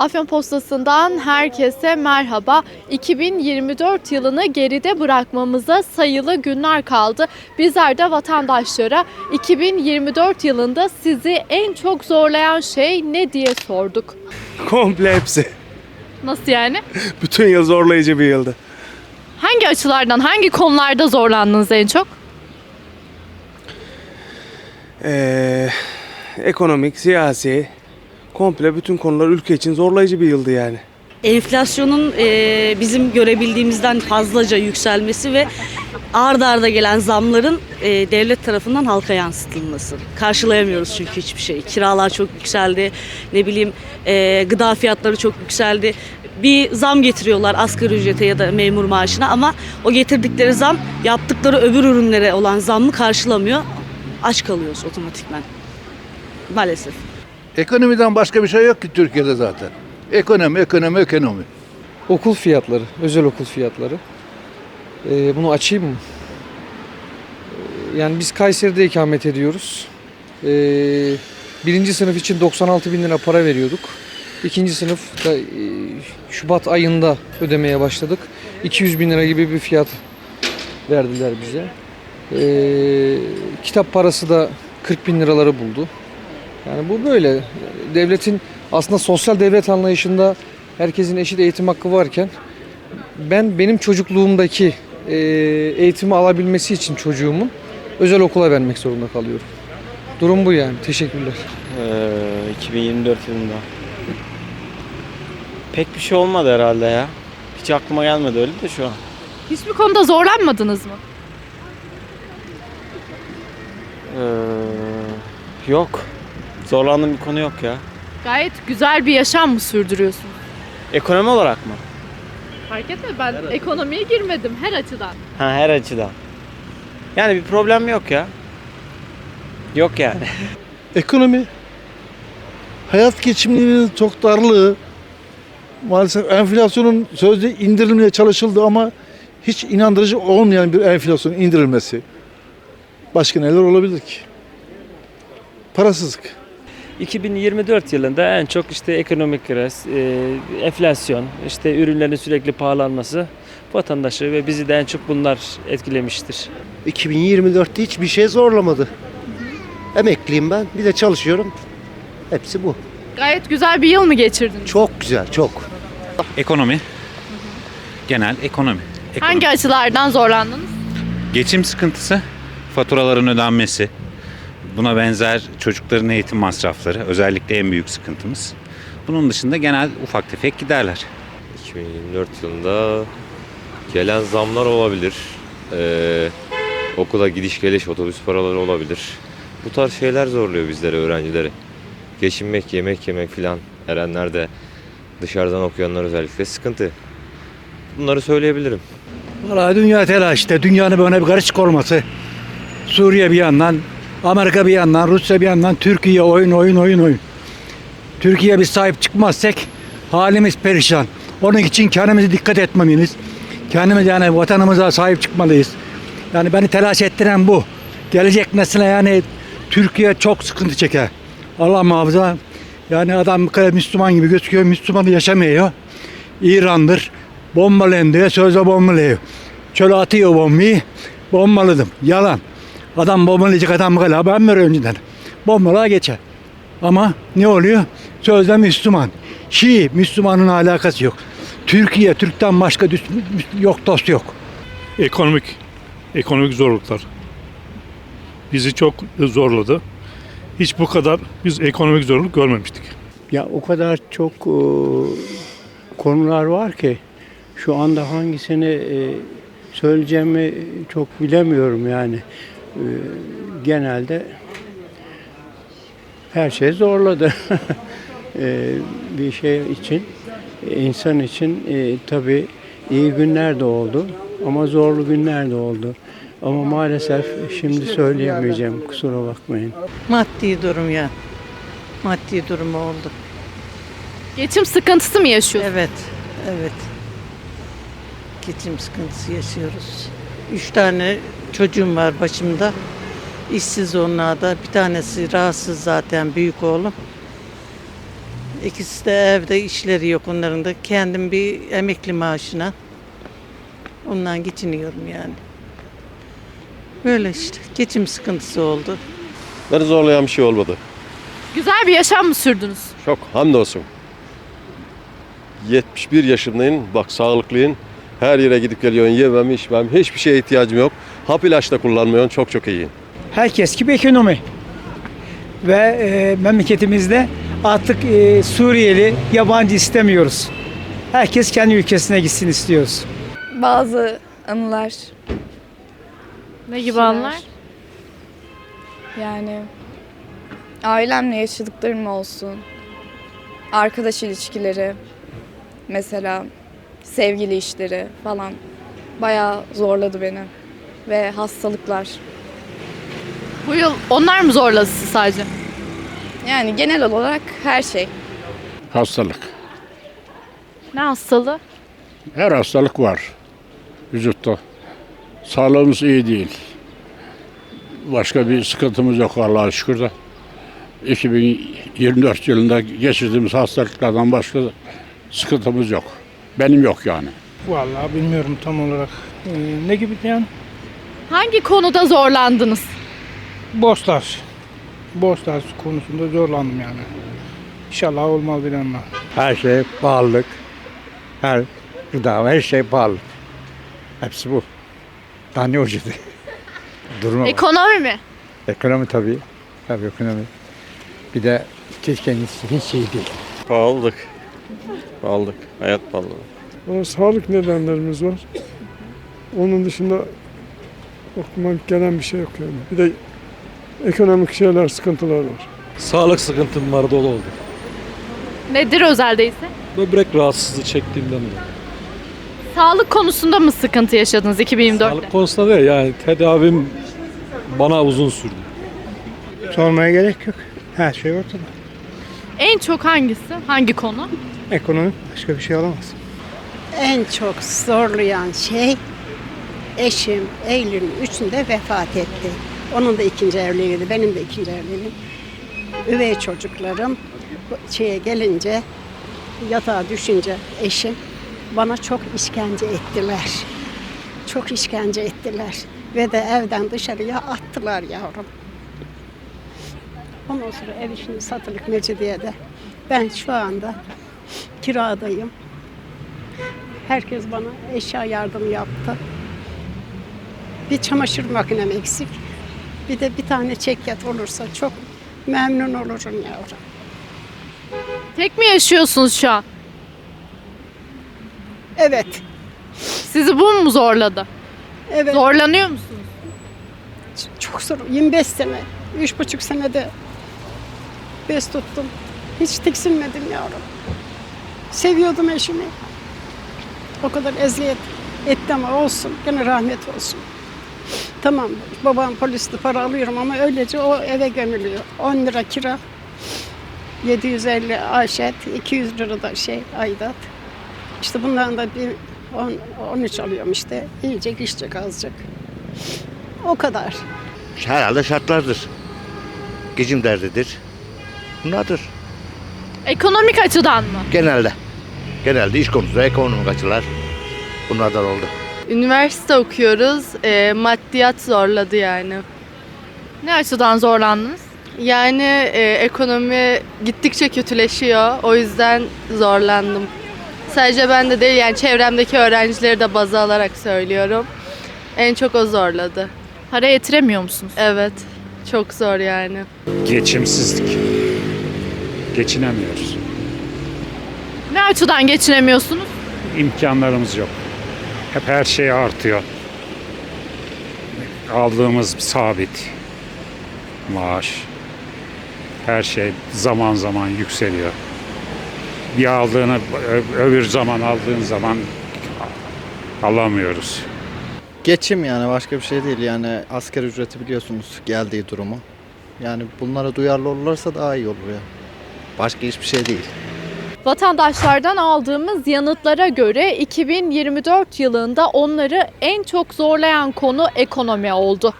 Afyon Postası'ndan herkese merhaba. 2024 yılını geride bırakmamıza sayılı günler kaldı. Bizler de vatandaşlara 2024 yılında sizi en çok zorlayan şey ne diye sorduk. Komple hepsi. Nasıl yani? Bütün yıl zorlayıcı bir yıldı. Hangi açılardan, hangi konularda zorlandınız en çok? Ee, ekonomik, siyasi, komple bütün konular ülke için zorlayıcı bir yıldı yani. enflasyonun e, bizim görebildiğimizden fazlaca yükselmesi ve ard arda gelen zamların e, devlet tarafından halka yansıtılması. Karşılayamıyoruz çünkü hiçbir şey. Kiralar çok yükseldi, ne bileyim e, gıda fiyatları çok yükseldi. Bir zam getiriyorlar asgari ücrete ya da memur maaşına ama o getirdikleri zam yaptıkları öbür ürünlere olan zammı karşılamıyor. Aç kalıyoruz otomatikman. Maalesef. Ekonomiden başka bir şey yok ki Türkiye'de zaten. Ekonomi, ekonomi, ekonomi. Okul fiyatları, özel okul fiyatları. Ee, bunu açayım mı? Ee, Yani biz Kayseri'de ikamet ediyoruz. Ee, birinci sınıf için 96 bin lira para veriyorduk. İkinci sınıfta e, Şubat ayında ödemeye başladık. 200 bin lira gibi bir fiyat verdiler bize. Ee, kitap parası da 40 bin liraları buldu. Yani bu böyle. Devletin aslında sosyal devlet anlayışında herkesin eşit eğitim hakkı varken ben benim çocukluğumdaki e, eğitimi alabilmesi için çocuğumun özel okula vermek zorunda kalıyorum. Durum bu yani. Teşekkürler. Ee, 2024 yılında. Pek bir şey olmadı herhalde ya. Hiç aklıma gelmedi öyle de şu an. Hiçbir konuda zorlanmadınız mı? Ee, yok. Zorlandığım bir konu yok ya. Gayet güzel bir yaşam mı sürdürüyorsunuz? Ekonomi olarak mı? Fark etme ben ekonomiye girmedim her açıdan. Ha her açıdan. Yani bir problem yok ya. Yok yani. Ekonomi, hayat geçimliliğinin çok darlığı, maalesef enflasyonun sözde indirilmeye çalışıldı ama hiç inandırıcı olmayan bir enflasyonun indirilmesi. Başka neler olabilir ki? Parasızlık. 2024 yılında en çok işte ekonomik kriz, e, enflasyon, işte ürünlerin sürekli pahalanması vatandaşı ve bizi de en çok bunlar etkilemiştir. 2024'te hiçbir şey zorlamadı. Emekliyim ben. Bir de çalışıyorum. Hepsi bu. Gayet güzel bir yıl mı geçirdiniz? Çok güzel, çok. Ekonomi. Genel ekonomi. Ekonomi. Hangi açılardan zorlandınız? Geçim sıkıntısı, faturaların ödenmesi, buna benzer çocukların eğitim masrafları özellikle en büyük sıkıntımız. Bunun dışında genel ufak tefek giderler. 2024 yılında gelen zamlar olabilir. Ee, okula gidiş geliş otobüs paraları olabilir. Bu tarz şeyler zorluyor bizleri öğrencileri. Geçinmek, yemek yemek filan erenler de dışarıdan okuyanlar özellikle sıkıntı. Bunları söyleyebilirim. Valla dünya telaşta, dünyanın böyle bir karışık olması. Suriye bir yandan, Amerika bir yandan, Rusya bir yandan, Türkiye oyun oyun oyun oyun. Türkiye bir sahip çıkmazsak halimiz perişan. Onun için kendimize dikkat etmeliyiz. Kendimiz yani vatanımıza sahip çıkmalıyız. Yani beni telaş ettiren bu. Gelecek nesile yani Türkiye çok sıkıntı çeker. Allah muhafaza. Yani adam kadar Müslüman gibi gözüküyor. Müslümanı yaşamıyor. İran'dır. Bombalayın diye sözle bombalıyor. Şöyle atıyor bombayı. Bombaladım. Yalan. Adam bombalayacak adam kadar haber mi önceden? Bombalığa geçer. Ama ne oluyor? Sözde Müslüman. Şii, Müslümanın alakası yok. Türkiye, Türk'ten başka düş- yok dost yok. Ekonomik, ekonomik zorluklar bizi çok zorladı. Hiç bu kadar biz ekonomik zorluk görmemiştik. Ya o kadar çok e, konular var ki şu anda hangisini e, söyleyeceğimi çok bilemiyorum yani. E, genelde her şey zorladı. E, bir şey için, insan için e, tabii iyi günler de oldu ama zorlu günler de oldu. Ama maalesef şimdi söyleyemeyeceğim kusura bakmayın. Maddi durum ya. Maddi durum oldu. Geçim sıkıntısı mı yaşıyorsunuz? Evet, evet. Geçim sıkıntısı yaşıyoruz. Üç tane çocuğum var başımda. İşsiz onlar da. Bir tanesi rahatsız zaten büyük oğlum. İkisi de evde işleri yok onların da. Kendim bir emekli maaşına ondan geçiniyorum yani. Böyle işte geçim sıkıntısı oldu. Beni zorlayan bir şey olmadı. Güzel bir yaşam mı sürdünüz? Çok hamdolsun. 71 yaşındayım. Bak sağlıklıyım. Her yere gidip geliyorsun. Yemem, içmem. Hiçbir şeye ihtiyacım yok. Hap ilaç da kullanmıyorum. Çok çok iyiyim. Herkes gibi ekonomi. Ve e, memleketimizde artık e, Suriyeli, yabancı istemiyoruz. Herkes kendi ülkesine gitsin istiyoruz. Bazı anılar. Ne gibi anlar? Yani ailemle yaşadıklarım olsun. Arkadaş ilişkileri mesela sevgili işleri falan bayağı zorladı beni. Ve hastalıklar. Bu yıl onlar mı zorladı sizi sadece? Yani genel olarak her şey. Hastalık. Ne hastalığı? Her hastalık var vücutta. Sağlığımız iyi değil. Başka bir sıkıntımız yok Allah'a şükür de. 2024 yılında geçirdiğimiz hastalıklardan başka sıkıntımız yok. Benim yok yani. Vallahi bilmiyorum tam olarak. ne gibi yani? Hangi konuda zorlandınız? Borçlar. Borçlar konusunda zorlandım yani. İnşallah olmaz bir anlar. Her şey pahalılık. Her gıda, her şey pahalı. Hepsi bu. Daha ne? Duruma bak. Ekonomi mi? Ekonomi tabii. Tabii ekonomi. Bir de kendisi hiç iyi değil. Pahalılık. Pahalılık. Hayat pahalılığı. Sağlık nedenlerimiz var. Onun dışında aklıma gelen bir şey yok yani. Bir de ekonomik şeyler, sıkıntılar var. Sağlık sıkıntım var dolu oldu. Nedir özeldeyse? Böbrek rahatsızlığı çektiğimden de. Sağlık konusunda mı sıkıntı yaşadınız 2024'te? Sağlık konusunda değil yani tedavim bana uzun sürdü. Sormaya gerek yok. Her şey ortada. En çok hangisi? Hangi konu? Ekonomi başka bir şey olamaz. En çok zorlayan şey eşim Eylül'ün 3'ünde vefat etti. Onun da ikinci evliliğiydi, benim de ikinci evliliğim. Üvey çocuklarım şeye gelince, yatağa düşünce eşim bana çok işkence ettiler. Çok işkence ettiler. Ve de evden dışarıya attılar yavrum. Ondan sonra ev işini satılık Mecidiye'de. Ben şu anda kiradayım. Herkes bana eşya yardımı yaptı. Bir çamaşır makinem eksik. Bir de bir tane çekyat olursa çok memnun olurum yavrum. Tek mi yaşıyorsunuz şu an? Evet, Sizi bu mu zorladı? evet. Zorlanıyor musunuz? Çok zor. 25 sene, üç buçuk senede bez tuttum. Hiç tiksinmedim yavrum. Seviyordum eşimi. O kadar eziyet etti ama olsun. Gene rahmet olsun. Tamam babam poliste para alıyorum ama öylece o eve gömülüyor. 10 lira kira. 750 aşet, 200 lira da şey aidat. İşte bundan da bir 10, 13 alıyorum işte. Yiyecek, içecek azıcık. O kadar. Herhalde şartlardır. Geçim derdidir. Bunlardır. Ekonomik açıdan mı? Genelde. Genelde iş konusu, ekonomik açılar bunlardan oldu. Üniversite okuyoruz. maddiyat zorladı yani. Ne açıdan zorlandınız? Yani ekonomi gittikçe kötüleşiyor. O yüzden zorlandım. Sadece ben de değil yani çevremdeki öğrencileri de baz alarak söylüyorum. En çok o zorladı. Para yetiremiyor musunuz? Evet. Çok zor yani. Geçimsizlik. Geçinemiyoruz. Ne açıdan geçinemiyorsunuz? İmkanlarımız yok. Hep her şey artıyor. Aldığımız sabit maaş. Her şey zaman zaman yükseliyor. Bir aldığını öbür zaman aldığın zaman alamıyoruz. Geçim yani başka bir şey değil. Yani asgari ücreti biliyorsunuz geldiği durumu. Yani bunlara duyarlı olurlarsa daha iyi olur ya. Başka hiçbir şey değil. Vatandaşlardan aldığımız yanıtlara göre 2024 yılında onları en çok zorlayan konu ekonomi oldu.